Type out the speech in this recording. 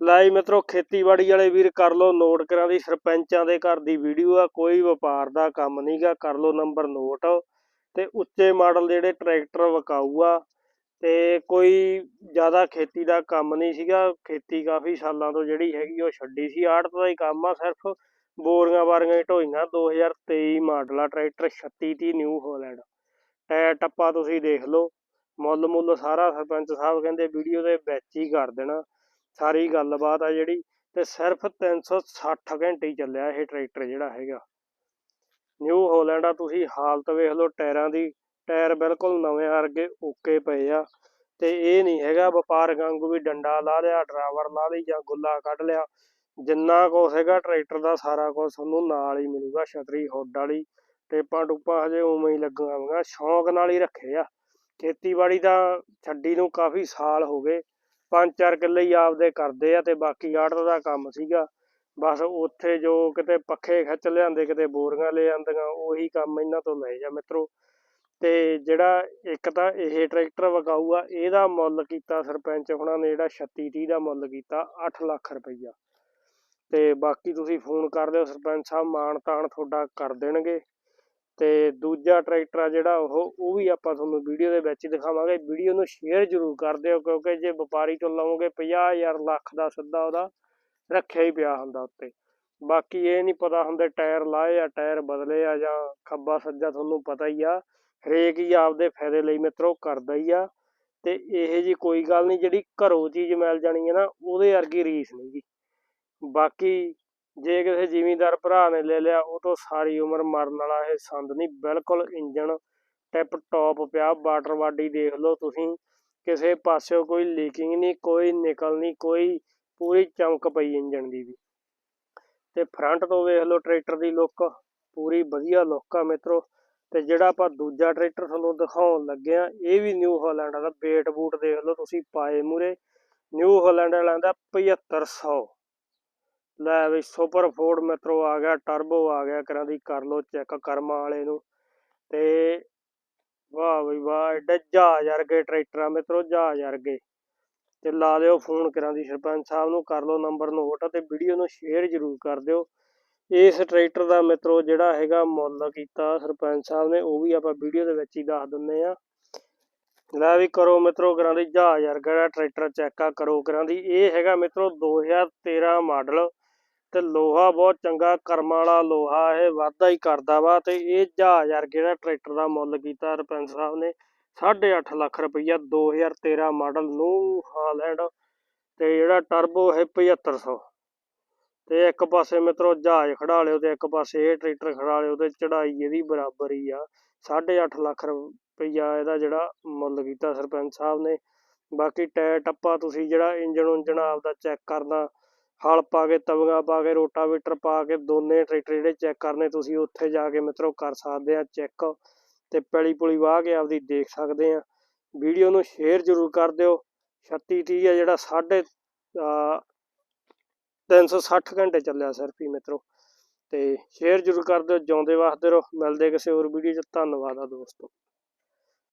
ਲਾਈ ਮਿੱਤਰੋ, ਖੇਤੀਬਾੜੀ ਵਾਲੇ ਵੀਰ ਕਰ ਲਓ ਨੋਟ ਕਰਾਂ ਦੀ, ਸਰਪੰਚਾਂ ਦੇ ਘਰ ਦੀ ਵੀਡੀਓ ਆ, ਕੋਈ ਵਪਾਰ ਦਾ ਕੰਮ ਨਹੀਂਗਾ ਕਰ ਲਓ ਨੰਬਰ ਨੋਟ ਤੇ ਉੱਚੇ ਮਾਡਲ ਜਿਹੜੇ ਟਰੈਕਟਰ ਵਿਕਾਊ ਆ, ਤੇ ਕੋਈ ਜ਼ਿਆਦਾ ਖੇਤੀ ਦਾ ਕੰਮ ਨਹੀਂ ਸੀਗਾ, ਖੇਤੀ ਕਾਫੀ ਸਾਲਾਂ ਤੋਂ ਜਿਹੜੀ ਹੈਗੀ ਉਹ ਛੱਡੀ ਸੀ, ਆੜਤ ਦਾ ਹੀ ਕੰਮ ਆ ਸਿਰਫ। ਬੋਰੀਆਂ ਬਾਰੀਆਂ ਹੀ ਢੋਈਆਂ 2023 ਮਾਡਲ ਆ ਟਰੈਕਟਰ 3630 ਨਿਊ ਹੋਲੈਂਡ ਟਾਇਰ ਟੱਪਾ ਤੁਸੀਂ ਦੇਖ ਲਓ ਮੁੱਲ ਮੁੱਲ ਸਾਰਾ ਸਰਪੰਚ ਸਾਹਿਬ ਕਹਿੰਦੇ ਵੀਡੀਓ ਦੇ ਵਿੱਚ ਹੀ ਕਰ ਦੇਣਾ। ਸਾਰੀ ਗੱਲਬਾਤ ਆ ਜਿਹੜੀ ਤੇ ਸਿਰਫ 360 ਘੰਟੇ ਹੀ ਚੱਲਿਆ ਇਹ ਟਰੈਕਟਰ ਜਿਹੜਾ ਹੈਗਾ। ਨਿਊ ਹੋਲੈਂਡ ਆ, ਤੁਸੀਂ ਹਾਲਤ ਵੇਖ ਲਓ, ਟਾਇਰਾਂ ਦੀ, ਟਾਇਰ ਬਿਲਕੁਲ ਨਵੇਂ ਵਰਗੇ ਓਕੇ ਪਏ ਆ ਤੇ ਇਹ ਨਹੀਂ ਹੈਗਾ, ਵਪਾਰ ਵਾਂਗੂ ਵੀ ਡੰਡਾ ਲਾ ਲਿਆ, ਡਰਾਈਵਰ ਲਾ ਲਈ ਜਾਂ ਗੁੱਲਾ ਕੱਢ ਲਿਆ, ਜਿੰਨਾ ਕੁਛ ਹੈਗਾ ਟਰੈਕਟਰ ਦਾ ਸਾਰਾ ਕੁਝ ਤੁਹਾਨੂੰ ਨਾਲ ਹੀ ਮਿਲੂਗਾ, ਛਤਰੀ ਹੁੱਡ ਵਾਲੀ ਟੇਪਾਂ ਟੂਪਾਂ ਹਜੇ ਉਵੇਂ ਹੀ ਲੱਗੀਆਂ ਹੋਈਆਂ, ਸ਼ੌਂਕ ਨਾਲ ਹੀ ਰੱਖੇ ਆ। ਖੇਤੀਬਾੜੀ ਦਾ ਛੱਡੀ ਨੂੰ ਕਾਫੀ ਸਾਲ ਹੋ ਗਏ ਪੰਜ ਚਾਰ ਕਿੱਲੇ ਹੀ ਆਪਦੇ ਕਰਦੇ ਆ ਤੇ ਬਾਕੀ ਆੜਤ ਦਾ ਕੰਮ ਸੀਗਾ। ਬਸ ਉੱਥੇ ਜੋ ਕਿਤੇ ਪੱਖੇ ਖਿੱਚ ਲਿਆਂਦੇ, ਕਿਤੇ ਬੋਰੀਆਂ ਲੈ ਆਂਦੀਆਂ, ਉਹੀ ਕੰਮ ਇਹਨਾਂ ਤੋਂ ਲਏ ਜਾ ਮਿੱਤਰੋ। ਤੇ ਜਿਹੜਾ ਇੱਕ ਤਾਂ ਇਹ ਟਰੈਕਟਰ ਵਿਕਾਊ ਆ ਇਹਦਾ ਮੁੱਲ ਕੀਤਾ ਸਰਪੰਚ ਹੁਣਾਂ ਨੇ ਜਿਹੜਾ 36 30 ਦਾ ਮੁੱਲ ਕੀਤਾ 8 ਲੱਖ ਰੁਪਈਆ। ਤੇ ਬਾਕੀ ਤੁਸੀਂ ਫੋਨ ਕਰ ਲਿਓ, ਸਰਪੰਚ ਸਾਹਿਬ ਮਾਣ ਤਾਣ ਤੁਹਾਡਾ ਕਰ ਦੇਣਗੇ। ਤੇ ਦੂਜਾ ਟਰੈਕਟਰ ਆ ਜਿਹੜਾ ਉਹ ਉਹ ਵੀ ਆਪਾਂ ਤੁਹਾਨੂੰ ਵੀਡੀਓ ਦੇ ਵਿੱਚ ਹੀ ਦਿਖਾਵਾਂਗੇ। ਵੀਡੀਓ ਨੂੰ ਸ਼ੇਅਰ ਜ਼ਰੂਰ ਕਰ ਦਿਓ, ਕਿਉਂਕਿ ਜੇ ਵਪਾਰੀ ਤੋਂ ਲਵੋਗੇ 50000 ਲੱਖ ਦਾ ਸਿੱਧਾ ਉਹਦਾ ਰੱਖਿਆ ਹੀ ਪਿਆ ਹੁੰਦਾ ਉੱਤੇ। ਬਾਕੀ ਇਹ ਨਹੀਂ ਪਤਾ ਹੁੰਦੇ ਟਾਇਰ ਲਾਏ ਆ, ਟਾਇਰ ਬਦਲੇ ਆ ਜਾਂ ਖੱਬਾ ਸੱਜਾ ਤੁਹਾਨੂੰ ਪਤਾ ਹੀ ਆ। ਹਰੇਕ ਹੀ ਆਪਦੇ ਫਾਇਦੇ ਲਈ ਮਿੱਤਰੋ ਕਰਦਾ ਹੀ ਆ। ਤੇ ਇਹ ਜੀ ਕੋਈ ਗੱਲ ਨਹੀਂ, ਜਿਹੜੀ ਘਰੋਂ ਚੀਜ਼ ਮਿਲ ਜਾਣੀ ਹੈ ਨਾ, ਉਹਦੇ ਵਰਗੀ ਰੀਸ ਨਹੀਂ ਜੀ। ਬਾਕੀ ਜੇ ਕਿਸੇ ਜ਼ਿਮੀਂਦਾਰ ਭਰਾ ਨੇ ਲੈ ਲਿਆ, ਉਹ ਤੋਂ ਸਾਰੀ ਉਮਰ ਮਰਨ ਵਾਲਾ ਇਹ ਸੰਦ ਨਹੀਂ, ਬਿਲਕੁਲ ਇੰਜਣ ਟਿਪ ਟੌਪ ਪਿਆ, ਵਾਟਰ ਬਾਡੀ ਦੇਖ ਲਓ ਤੁਸੀਂ, ਕਿਸੇ ਪਾਸਿਓਂ ਕੋਈ ਲੀਕਿੰਗ ਨਹੀਂ, ਕੋਈ ਨਿਕਲ ਨਹੀਂ, ਕੋਈ ਪੂਰੀ ਚਮਕ ਪਈ ਇੰਜਣ ਦੀ ਵੀ। ਤੇ ਫਰੰਟ ਤੋਂ ਵੇਖ ਲਓ ਟਰੈਕਟਰ ਦੀ ਲੁੱਕ, ਪੂਰੀ ਵਧੀਆ ਲੁੱਕ ਆ ਮਿੱਤਰੋ। ਤੇ ਜਿਹੜਾ ਆਪਾਂ ਦੂਜਾ ਟਰੈਕਟਰ ਤੁਹਾਨੂੰ ਦਿਖਾਉਣ ਲੱਗੇ ਆ, ਇਹ ਵੀ ਨਿਊ ਹਾਲੈਂਡ ਦਾ ਬੇਟ ਬੂਟ ਦੇਖ ਲਓ ਤੁਸੀਂ, ਪਾਏ ਮੂਰੇ ਨਿਊ ਹਾਲੈਂਡ ਵਾਲਿਆਂ ਦਾ 7500 ਲੈ ਵੀ ਸੁਪਰ ਫੋਰਡ ਮੈਟਰੋ ਆ ਗਿਆ ਟਰਬੋ ਆ ਗਿਆ ਕਰਾਂ ਦੀ ਕਰ ਲਓ ਚੈੱਕ ਕਰਮਾ ਵਾਲੇ ਨੂੰ। ਤੇ ਵਾਹ ਬਈ ਵਾਹ, ਐਡਾ ਜਹਾਜ਼ ਵਰਗੇ ਟਰੈਕਟਰ ਆ ਮਿੱਤਰੋ, ਜਹਾਜ਼ ਵਰਗੇ। ਤੇ ਲਾ ਦਿਓ ਫੋਨ ਕਰਾਂ ਦੀ, ਸਰਪੰਚ ਸਾਹਿਬ ਨੂੰ ਕਰ ਲਓ ਨੰਬਰ ਨੋਟ ਤੇ ਵੀਡੀਓ ਨੂੰ ਸ਼ੇਅਰ ਜ਼ਰੂਰ ਕਰ ਦਿਓ। ਇਸ ਟਰੈਕਟਰ ਦਾ ਮਿੱਤਰੋ ਜਿਹੜਾ ਹੈਗਾ ਮੁੱਲ ਕੀਤਾ ਸਰਪੰਚ ਸਾਹਿਬ ਨੇ, ਉਹ ਵੀ ਆਪਾਂ ਵੀਡੀਓ ਦੇ ਵਿੱਚ ਹੀ ਦੱਸ ਦਿੰਨੇ ਆ ਲੈ ਵੀ ਕਰੋ ਮਿੱਤਰੋ ਕਰਾਂ ਦੀ ਜਹਾਜ਼ ਵਰਗਾ ਜਿਹੜਾ ਟਰੈਕਟਰ ਚੈੱਕ ਕਰੋ ਕਰਾਂ ਦੀ। ਇਹ ਹੈਗਾ ਮਿੱਤਰੋ 2013 ਮਾਡਲ ਤੇ ਲੋਹਾ ਬਹੁਤ ਚੰਗਾ, ਕਰਮਾਂ ਵਾਲਾ ਲੋਹਾ ਇਹ ਵਾਧਾ ਹੀ ਕਰਦਾ ਵਾ ਤੇ ਇਹ ਜਹਾਜ਼ ਵਰਗੇ ਜਿਹੜਾ ਟਰੈਕਟਰ ਦਾ ਮੁੱਲ ਕੀਤਾ ਸਰਪੰਚ ਸਾਹਿਬ ਨੇ 8.5 ਲੱਖ ਰੁਪਈਆ 2013 ਮਾਡਲ ਨੂੰ ਹਾਲੈਂਡ ਤੇ ਜਿਹੜਾ ਟਰਬੋ ਹੈ 7500 ਤੇ ਇੱਕ ਪਾਸੇ ਮਿੱਤਰੋ ਜਹਾਜ਼ ਖੜਾ ਲਿਓ ਤੇ ਇੱਕ ਪਾਸੇ ਇਹ ਟਰੈਕਟਰ ਖੜਾ ਲਿਓ ਤੇ ਚੜਾਈ ਇਹਦੀ ਬਰਾਬਰ ਹੀ ਆ। 8.5 ਲੱਖ ਰੁਪਈਆ ਇਹਦਾ ਜਿਹੜਾ ਮੁੱਲ ਕੀਤਾ ਸਰਪੰਚ ਸਾਹਿਬ ਨੇ। ਬਾਕੀ ਟਾਇਰ ਟੱਪਾ ਤੁਸੀਂ ਜਿਹੜਾ ਇੰਜਣ ਉਂਜਣ ਆਪਦਾ ਚੈੱਕ ਕਰਨਾ ਹਲ ਪਾ ਕੇ ਤਵਗਾ ਪਾ ਕੇ, ਰੋਟਾਵੇਟਰ ਪਾ ਕੇ, ਦੋਨੇ ਟਰੈਕਟਰ ਜਿਹੜੇ ਚੈੱਕ ਕਰਨੇ ਤੁਸੀਂ ਉੱਥੇ ਜਾ ਕੇ ਮਿੱਤਰੋ ਕਰ ਸਕਦੇ ਆ ਚੈੱਕ ਤੇ ਪੈਲੀ ਪੁਲੀ ਵਾਹ ਕੇ ਆਪਦੀ ਦੇਖ ਸਕਦੇ ਆ। ਵੀਡੀਓ ਨੂੰ ਸ਼ੇਅਰ ਜ਼ਰੂਰ ਕਰ ਦਿਓ। 36 30 ਆ ਜਿਹੜਾ ਸਾਢੇ, ਅਹ 360 ਘੰਟੇ ਚੱਲਿਆ ਸਿਰਫ ਹੀ ਮਿੱਤਰੋ। ਤੇ ਸ਼ੇਅਰ ਜ਼ਰੂਰ ਕਰ ਦਿਓ, ਜਿਉਂਦੇ ਵਸਦੇ ਰਹੋ। ਮਿਲਦੇ ਕਿਸੇ ਹੋਰ ਵੀਡੀਓ 'ਚ। ਧੰਨਵਾਦ ਆ ਦੋਸਤੋ।